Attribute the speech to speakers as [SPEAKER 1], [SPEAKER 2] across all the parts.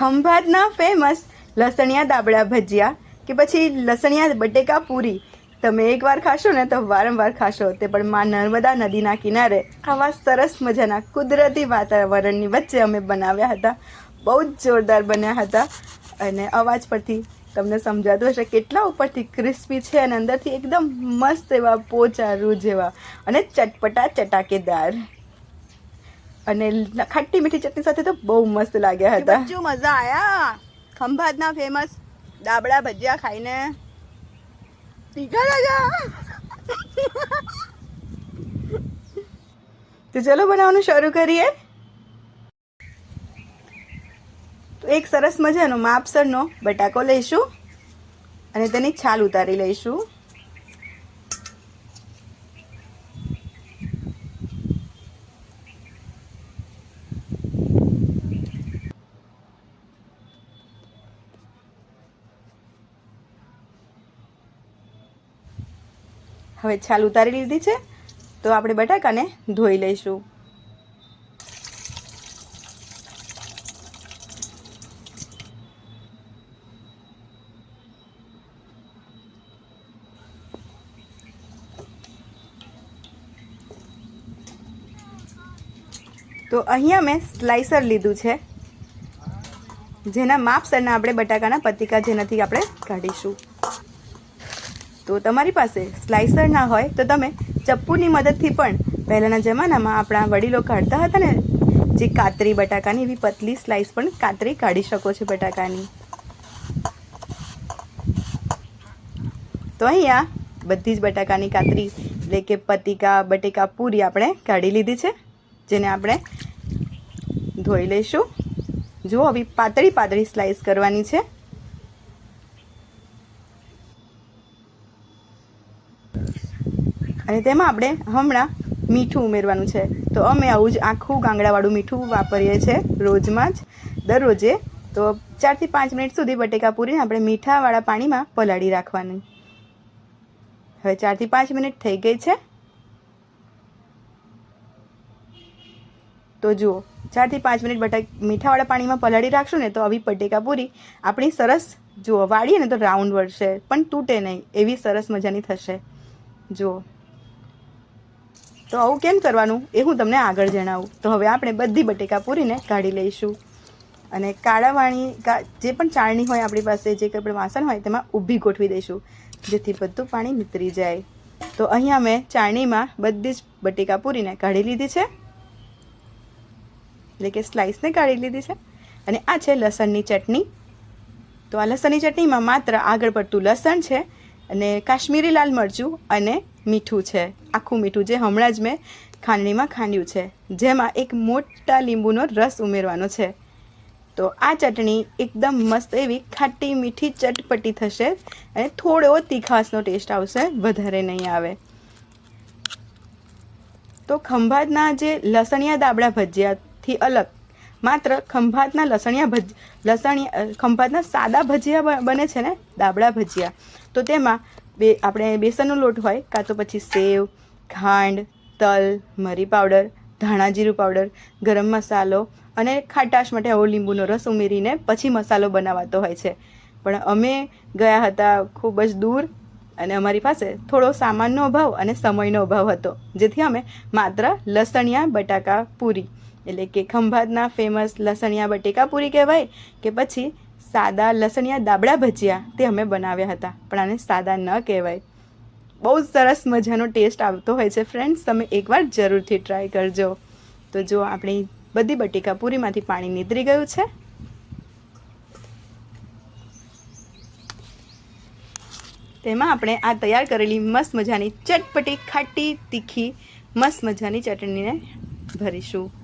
[SPEAKER 1] ખંભાતના famous લસણિયા દાબડા ભજીયા કે પછી લસણિયા બટેકા પૂરી. તમે એકવાર ખાશો ને તો વારંવાર ખાશો તે પણ માં નર્મદા નદીના કિનારે. આવા સરસ મજાના કુદરતી વાતાવરણની વચ્ચે અમે બનાવ્યા હતા. બહુ જ જોરદાર બન્યા હતા. અને અવાજ પરથી તમને સમજાતું હશે કેટલા ઉપરથી ક્રિસ્પી છે અને અંદરથી એકદમ મસ્ત એવા પોચા રૂ જેવા અને ચટપટા ચટાકેદાર. અને ખાટી મીઠી ચટણી સાથે તો બહુ મસ્ત લાગ્યા હતા. બચ્ચું મજા આયા. ખંભાતના ફેમસ દાબડા ભજીયા ખાઈને. તીખા લાગ્યા. તો ચલો બનાવવાનું શરૂ કરીએ. તો એક સરસ મજાનો માપસરનો બટાકો લઈશું અને તેની છાલ ઉતારી લઈશું. હવે છાલ ઉતારી લીધી છે, તો આપણે બટાકાને ધોઈ લઈશું. તો અહીંયા મેં સ્લાઇસર લીધું છે, જેના માપસરના આપણે બટાકાના પતિકા જેનાથી આપણે કાઢીશું. તો તમારી પાસે સ્લાઇસર ના હોય તો તમે ચપ્પુની મદદથી પણ પહેલાંના જમાનામાં આપણા વડીલો કાઢતા હતા ને, જે કાતરી બટાકાની એવી પતલી સ્લાઇસ પણ કાતરી કાઢી શકો છો બટાકાની. તો અહીંયા બધી જ બટાકાની કાતરી, એટલે કે પતિકા, બટેકા, પૂરી આપણે કાઢી લીધી છે, જેને આપણે ધોઈ લઈશું. જુઓ, આવી પાતળી પાતળી સ્લાઇસ કરવાની છે. અને તેમાં આપણે હમણાં મીઠું ઉમેરવાનું છે. તો અમે આવું જ આખું ગાંગડાવાળું મીઠું વાપરીએ છીએ રોજમાં જ, દરરોજે. તો ચારથી પાંચ મિનિટ સુધી બટેકા પૂરીને આપણે મીઠાવાળા પાણીમાં પલાળી રાખવાની. હવે ચારથી પાંચ મિનિટ થઈ ગઈ છે. તો જુઓ, ચારથી પાંચ મિનિટ બટા, મીઠાવાળા પાણીમાં પલાળી રાખશું ને તો આવી બટેકા પૂરી આપણી સરસ, જુઓ, વાળીએ ને તો રાઉન્ડ વળશે પણ તૂટે નહીં, એવી સરસ મજાની થશે. જુઓ. તો આવું કેમ કરવાનું? એ હું તમને આગળ જણાવું. તો હવે આપણે બધી બટેકા પૂરીને કાઢી લઈશું. અને કાળાવાણી વાણી જે પણ ચાળણી હોય આપણી પાસે, જે કંઈ પણ વાસણ હોય, તેમાં ઊભી ગોઠવી દઈશું, જેથી બધું પાણી નીતરી જાય. તો અહીંયા મેં ચાળણીમાં બધી જ બટેકા પૂરીને કાઢી લીધી છે. એટલે કે સ્લાઇસને કાઢી લીધી છે. અને આ છે લસણની ચટણી. તો આ લસણની ચટણીમાં માત્ર આગળ પડતું લસણ છે. અને કાશ્મીરી લાલ મરચું અને મીઠું છે. આખું મીઠું જે હમણાં જ મેં ખાંડણીમાં ખાંડ્યું છે. જેમાં એક મોટા લીંબુનો રસ ઉમેરવાનો છે. તો આ ચટણી એકદમ મસ્ત એવી ખાટી મીઠી ચટપટી થશે અને થોડો તીખાસનો ટેસ્ટ આવશે, વધારે નહીં આવે. તો ખંભાતના જે લસણિયા દાબડા ભજીયાથી અલગ, માત્ર ખંભાતના લસણિયા ભજ, લસણિયા ખંભાતના સાદા ભજીયા બને છે ને, દાબડા ભજીયા. તો તેમાં બે, આપણે બેસનનો લોટ હોય, કાં તો પછી સેવ, ખાંડ, તલ, મરી પાવડર, ધાણા જીરું પાવડર, ગરમ મસાલો અને ખાટાશ માટે આવો લીંબુનો રસ ઉમેરીને પછી મસાલો બનાવાતો હોય છે. પણ અમે ગયા હતા ખૂબ જ દૂર અને અમારી પાસે થોડો સામાનનો અભાવ અને સમયનો અભાવ હતો, જેથી અમે માત્ર લસણિયા બટાકા પૂરી, એટલે કે ખંભાતના ફેમસ લસણિયા બટેકા પૂરી કહેવાય, કે પછી સાદા લસણિયા દાબડા ભજીયા તે અમે બનાવ્યા હતા. પણ આને સાદા ન કહેવાય. બહુ સરસ મજાનો ટેસ્ટ આવતો હોય છે ફ્રેન્ડ્સ. તમે એકવાર જરૂરથી ટ્રાય કરજો. તો જો આપણી બધી બટીકા પૂરીમાંથી પાણી નીતરી ગયું છે. તેમાં આપણે આ તૈયાર કરેલી મસ્ત મજાની ચટપટી ખાટી તીખી મસ્ત મજાની ચટણીને ભરીશું.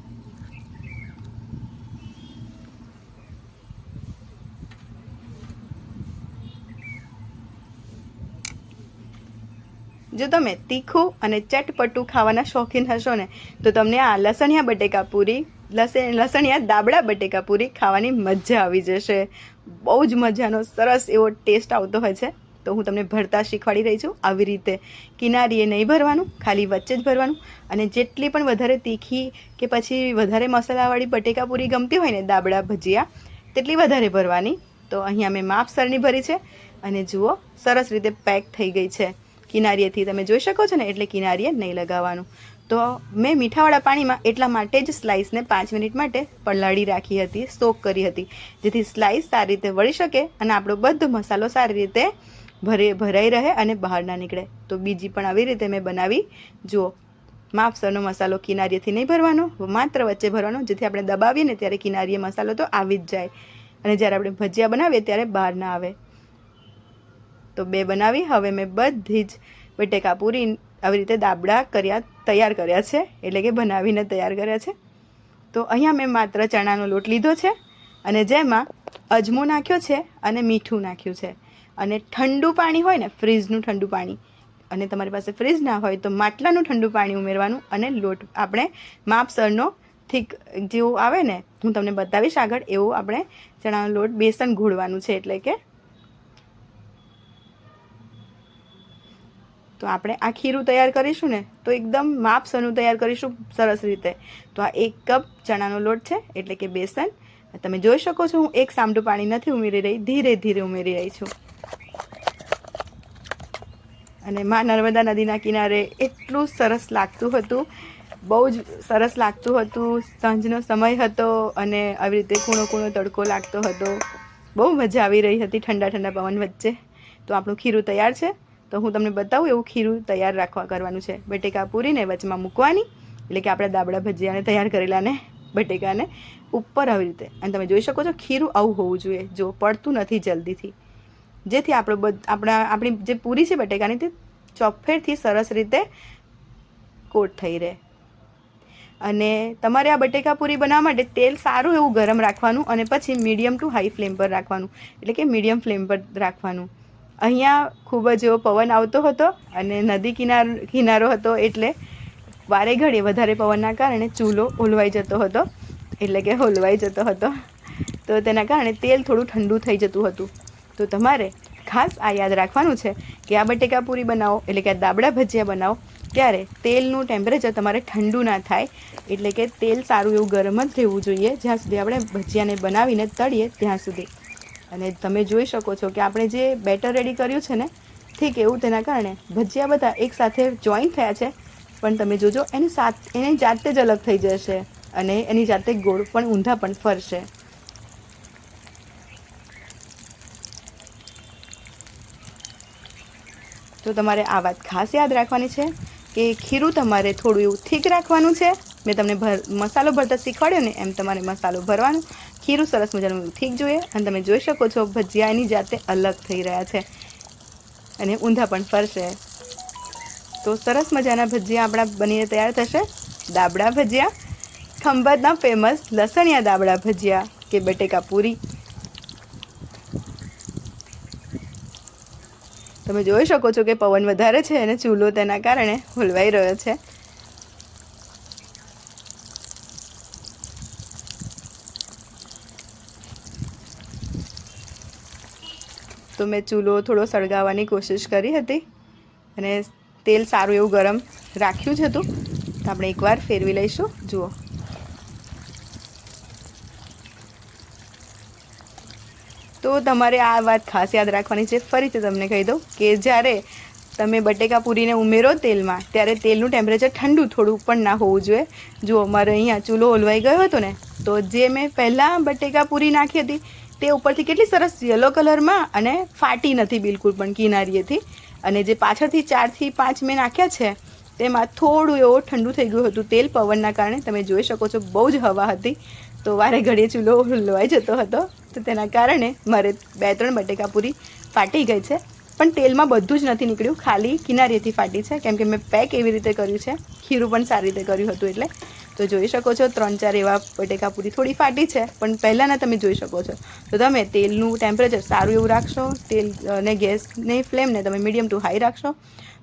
[SPEAKER 1] જો તમે તીખું અને ચટપટું ખાવાના શોખીન હશો ને, તો તમને આ લસણિયા બટેકા પૂરી લસણિયા દાબડા બટેકા પૂરી ખાવાની મજા આવી જશે. બહુ જ મજાનો, સરસ એવો ટેસ્ટ આવતો હોય છે. તો હું તમને ભરતા શીખવાડી રહી છું આવી રીતે. કિનારીએ નહીં ભરવાનું, ખાલી વચ્ચે જ ભરવાનું અને જેટલી પણ વધારે તીખી કે પછી વધારે મસાલાવાળી બટેકા પૂરી ગમતી હોય ને, દાબડા ભજીયા, તેટલી વધારે ભરવાની. તો અહીંયા મેં માપસરની ભરી છે અને જુઓ, સરસ રીતે પેક થઈ ગઈ છે. કિનારીએથી તમે જોઈ શકો છો ને, એટલે કિનારીએ નહીં લગાવવાનું. તો મેં મીઠાવાળા પાણીમાં એટલા માટે જ સ્લાઇસને પાંચ મિનિટ માટે પલાળી રાખી હતી, સોક કરી હતી. જેથી સ્લાઇસ સારી રીતે વળી શકે અને આપણો બધો મસાલો સારી રીતે ભરે, ભરાઈ રહે અને બહાર ના નીકળે. તો બીજી પણ આવી રીતે મેં બનાવી. જુઓ, માપસરનો મસાલો કિનારીએથી નહીં ભરવાનો, માત્ર વચ્ચે ભરવાનો, જેથી આપણે દબાવીએ ને ત્યારે કિનારીએ મસાલો તો આવી જ જાય. અને જ્યારે આપણે ભજીયા બનાવીએ ત્યારે બહાર ના આવે. તો બે બનાવી. હવે મેં બધી જ બટેકા પૂરી આવી રીતે દાબડા કર્યા, તૈયાર કર્યા છે. એટલે કે બનાવીને તૈયાર કર્યા છે. તો અહીંયા મેં માત્ર ચણાનો લોટ લીધો છે અને જેમાં અજમો નાખ્યો છે અને મીઠું નાખ્યું છે. અને ઠંડુ પાણી હોય ને, ફ્રીજનું ઠંડુ પાણી, અને તમારી પાસે ફ્રીજ ના હોય તો માટલાનું ઠંડુ પાણી ઉમેરવાનું અને લોટ આપણે માપસરનો થીક જેવું આવે ને, હું તમને બતાવીશ આગળ, એવો આપણે ચણાનો લોટ બેસન ઘોળવાનું છે. એટલે કે તો આપણે આ ખીરું તૈયાર કરીશું ને, તો એકદમ માપસનું તૈયાર કરીશું સરસ રીતે. તો આ એક કપ ચણાનો લોટ છે, એટલે કે બેસન. તમે જોઈ શકો છો, હું એક સામટું પાણી નથી ઉમેરી રહી, ધીરે ધીરે ઉમેરી રહી છું. અને મા નર્મદા નદીના કિનારે એટલું સરસ લાગતું હતું, બહુ જ સરસ લાગતું હતું. સાંજનો સમય હતો અને આવી રીતે કૂણો કૂણો તડકો લાગતો હતો. બહુ મજા આવી રહી હતી ઠંડા ઠંડા પવન વચ્ચે. તો આપણું ખીરું તૈયાર છે. તો હું તમને બતાવું એવું ખીરું તૈયાર રાખવા કરવાનું છે. બટેકા પૂરીને વચમાં મૂકવાની. એટલે કે આપણે દાબડા ભજીયાને તૈયાર કરેલાને બટેકાને ઉપર આવી રીતે. અને તમે જોઈ શકો છો ખીરું આવું હોવું જોઈએ, જો પડતું નથી જલ્દીથી. જેથી આપણો બધ, આપણા, આપણી જે પૂરી છે બટેકાની તે ચોફેરથી સરસ રીતે કોટ થઈ રહે. અને તમારે આ બટેકા પૂરી બનાવવા માટે તેલ સારું એવું ગરમ રાખવાનું અને પછી મીડિયમ ટુ હાઈ ફ્લેમ પર રાખવાનું. એટલે કે મીડિયમ ફ્લેમ પર રાખવાનું. અહીંયા ખૂબ જ એવો પવન આવતો હતો અને નદી કિનાર, કિનારો હતો એટલે વારે ઘડીએ વધારે પવનના કારણે ચૂલો ઓલવાઈ જતો હતો. એટલે કે હોલવાઈ જતો હતો. તો તેના કારણે તેલ થોડું ઠંડુ થઈ જતું હતું. તો તમારે ખાસ આ યાદ રાખવાનું છે કે આ બટેકા પૂરી બનાવો એટલે કે આ દાબડા ભજીયા બનાવો ત્યારે તેલનું ટેમ્પરેચર તમારે ઠંડુ ના થાય. એટલે કે તેલ સારું એવું ગરમ જ રહેવું જોઈએ જ્યાં સુધી આપણે ભજીયાને બનાવીને તળીએ ત્યાં સુધી. અને તમે જોઈ શકો છો કે આપણે જે બેટર રેડી કર્યું છે ને, ઠીક એવું તેના કારણે ભજીયા બધા એકસાથે જોઈન થયા છે, પણ તમે જોજો એની સાથ એની જાતે જ અલગ થઈ જશે અને એની જાતે ગોળ પણ, ઊંધા પણ ફરશે. તો તમારે આ વાત ખાસ યાદ રાખવાની છે કે ખીરું તમારે થોડું એવું થીક રાખવાનું છે મેં તમને ભર, મસાલો ભરતા શીખવાડ્યો ને, એમ તમારે મસાલો ભરવાનું. ખીરું સરસ મજાનું ઠીક જોઈએ અને તમે જોઈ શકો છો ભજીયા એની જાતે અલગ થઈ રહ્યા છે. અને ઊંધા પણ ફરશે. તો સરસ મજાના ભજીયા આપણા બનીને તૈયાર થશે. દાબડા ભજીયા. ખંભાતના ફેમસ લસણિયા દાબડા ભજીયા કે બટેકા પૂરી. તમે જોઈ શકો છો કે પવન વધારે છે અને ચૂલો તેના કારણે હોલવાઈ રહ્યો છે. તો મેં ચૂલો થોડો સળગાવવાની કોશિશ કરી હતી અને તેલ સારું એવું ગરમ રાખ્યું જ હતું તો આપણે એકવાર ફેરવી લઈશું. જુઓ. તો તમારે આ વાત ખાસ યાદ રાખવાની છે. ફરીથી તમને કહી દઉં કે જ્યારે તમે બટેકા પૂરીને ઉમેરો તેલમાં, ત્યારે તેલનું ટેમ્પરેચર ઠંડુ થોડું પણ ના હોવું જોઈએ. જુઓ, મારે અહીંયા ચૂલો ઓલવાઈ ગયો હતો ને, તો જે મેં પહેલાં બટેકા પૂરી નાખી હતી તે ઉપરથી કેટલી સરસ યલો કલરમાં અને ફાટી નથી બિલકુલ પણ કિનારીએથી. અને જે પાછળથી ચારથી પાંચ મેં નાખ્યા છે, તેમાં થોડું એવો ઠંડુ થઈ ગયું હતું તેલ પવનના કારણે. તમે જોઈ શકો છો બહુ જ હવા હતી. તો વારે ઘડીએ ચૂલો હલવાઈ જતો હતો. તો તેના કારણે મારે બે ત્રણ બટેકા પૂરી ફાટી ગઈ છે. પણ તેલમાં બધું જ નથી નીકળ્યું. ખાલી કિનારીથી ફાટી છે. કેમ કે મેં પેક એવી રીતે કર્યું છે. ખીરું પણ સારી રીતે કર્યું હતું એટલે. તો જોઈ શકો છો, ત્રણ ચાર એવા બટેકા પૂરી થોડી ફાટી છે, પણ પહેલાંના તમે જોઈ શકો છો. તો તમે તેલનું ટેમ્પરેચર સારું એવું રાખશો. તેલ અને ગેસની ફ્લેમને તમે મીડિયમ ટુ હાઈ રાખશો.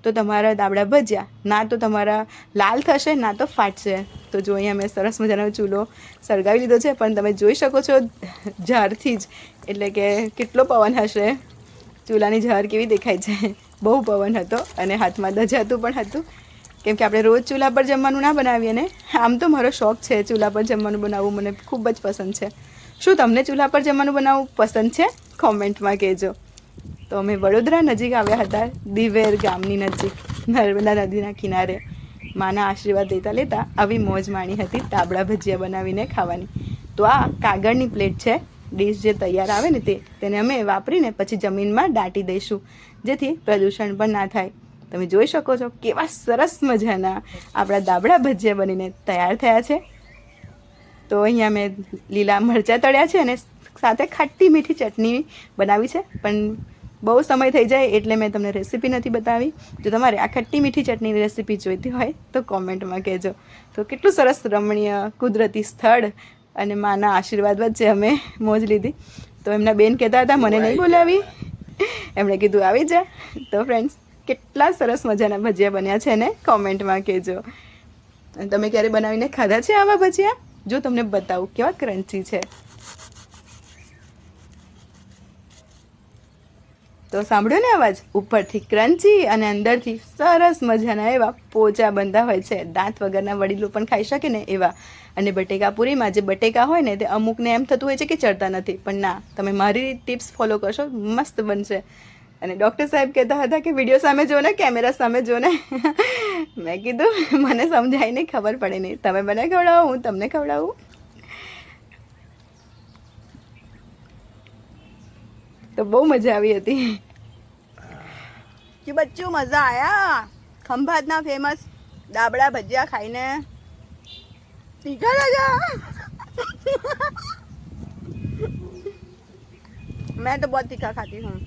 [SPEAKER 1] તો તમારા દાબડા ભજીયા, ના તો તમારા લાલ થશે, ના તો ફાટશે. તો જો અહીંયા મેં સરસ મજાનો ચૂલો સળગાવી લીધો છે, પણ તમે જોઈ શકો છો, ઝાડથી જ. એટલે કે કેટલો પવન હશે. ચૂલાની ઝાર કેવી દેખાય છે? બહુ પવન હતો અને હાથમાં દજાતું પણ હતું. કેમ કે આપણે રોજ ચૂલા પર જમવાનું ના બનાવીએ ને? આમ તો મારો શોખ છે ચૂલા પર જમવાનું બનાવવું. મને ખૂબ જ પસંદ છે. શું તમને ચૂલા પર જમવાનું બનાવવું પસંદ છે? કોમેન્ટમાં કહેજો. તો અમે વડોદરા નજીક આવ્યા હતા, દિવેર ગામની નજીક, નર્મદા નદીના કિનારે. માના આશીર્વાદ લેતા લેતા આવી મોજ માણી હતી, તાબડા ભજીયા બનાવીને ખાવાની. તો આ કાગળની પ્લેટ છે ડીશ જે તૈયાર આવે ને તે, તેને અમે વાપરીને પછી જમીનમાં દાટી દઈશું, જેથી પ્રદૂષણ પણ ના થાય. તમે જોઈ શકો છો કેવા સરસ મજાના આપણા દાબડા ભજીયા બનીને તૈયાર થયા છે. તો અહીંયા મેં લીલા મરચાં તળ્યા છે અને સાથે ખાટી મીઠી ચટણી બનાવી છે, પણ બહુ સમય થઈ જાય એટલે મેં તમને રેસીપી નથી બતાવી. જો તમારે આ ખટ્ટી મીઠી ચટણીની રેસીપી જોઈતી હોય તો કોમેન્ટમાં કહેજો. તો કેટલું સરસ રમણીય કુદરતી સ્થળ અને માના આશીર્વાદ વચ્ચે અમે મોજ લીધી. તો એમના બેન કહેતા હતા, મને નહીં બોલાવી. એમણે કીધું, આવી જા. તો ફ્રેન્ડ્સ કેટલા સરસ મજાના ભજીયા બન્યા છે ને કોમેન્ટમાં કહેજો. તમે ક્યારે બનાવીને ખાધા છે આવા ભજીયા? જો તમને બતાવું, કેવા ક્રન્ચી છે. તો સાંભળ્યો ને અવાજ? ઉપરથી ક્રન્ચી અને અંદરથી સરસ મજાના એવા પોચા બંધા હોય છે. દાંત વગરના વડીલો પણ ખાઈ શકે ને એવા. અને બટેકા પૂરીમાં જે બટેકા હોય ને તે અમુકને એમ થતું હોય છે કે ચડતા નથી. પણ ના, તમે મારી ટિપ્સ ફોલો કરશો, મસ્ત બનશે. અને ડૉક્ટર સાહેબ કહેતા હતા કે વીડિયો સામે જો ને, કેમેરા સામે જો ને. મેં કીધું, મને સમજાય નહીં, ખબર પડે નહીં. તમે મને ખવડાવો, હું તમને ખવડાવું. તો બહુ મજા આવી હતી. કે બચ્ચું મજા આયા. ખંભાતના ફેમસ દાબડા ભજીયા ખાઈને. મેં તો બહુ તીખા ખાતી હું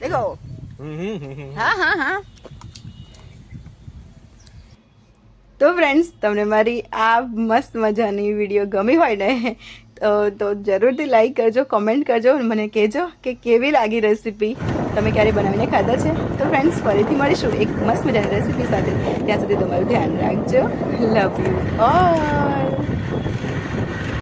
[SPEAKER 1] દેખો. હા હા હા. તો ફ્રેન્ડ્સ તમને મારી આ મસ્ત મજાની વીડિયો ગમી હોય ને તો જરૂરથી લાઈક કરજો કોમેન્ટ કરજો મને કહેજો કે કેવી લાગી રેસીપી તમે ક્યારે બનાવીને ખાધા છે? તો ફ્રેન્ડ્સ ફરીથી મળીશું એક મસ્ત મજાની રેસીપી સાથે. ત્યાં સુધી તમારું ધ્યાન રાખજો. Love you all